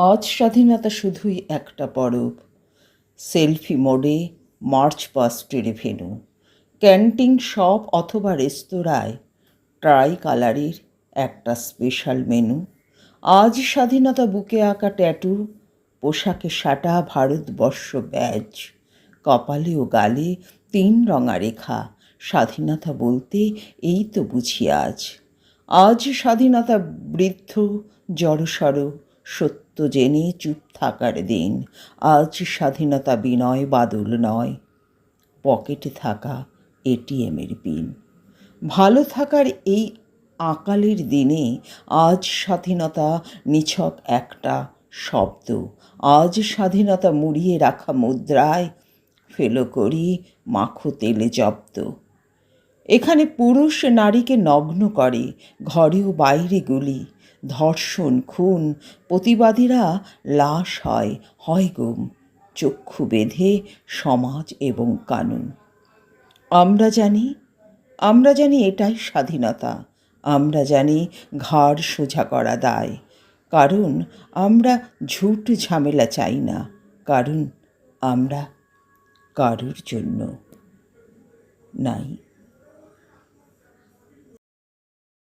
আজ স্বাধীনতা শুধুই একটা পরব। সেলফি মোডে মার্চ পাস্টের ভেনু। ক্যান্টিন শপ অথবা রেস্তোরাঁয় ট্রাই কালারের একটা স্পেশাল মেনু। আজ স্বাধীনতা বুকে আঁকা ট্যাটু, পোশাকে সাটা ভারতবর্ষ ব্যাজ। কপালে ও গালে তিন রঙা রেখা। স্বাধীনতা বলতে এই তো বুঝি আজ। আজ স্বাধীনতা বৃদ্ধ, জড়সড় সত্য জেনে চুপ থাকার দিন। আজ স্বাধীনতা বিনয় বাদল নয়। পকেটে থাকা এটিএমের পিন। ভালো থাকার এই আকালের দিনে আজ স্বাধীনতা নিছক একটা শব্দ। আজ স্বাধীনতা মুড়িয়ে রাখা মুদ্রায় ফেলো করি মাখো তেলে জব্দ। এখানে পুরুষ নারীকে নগ্ন করে ঘরে ও বাইরে গুলি। ধর্ষণ, খুন, প্রতিবাদীরা লাশ হয় হয় গুম। চক্ষু বেঁধে সমাজ এবং কানুন। আমরা জানি আমরা জানি এটাই স্বাধীনতা। আমরা জানি ঘাড় সোজা করা দায়। কারণ আমরা ঝুট ঝামেলা চাই না। কারণ আমরা কারুর জন্য নাই।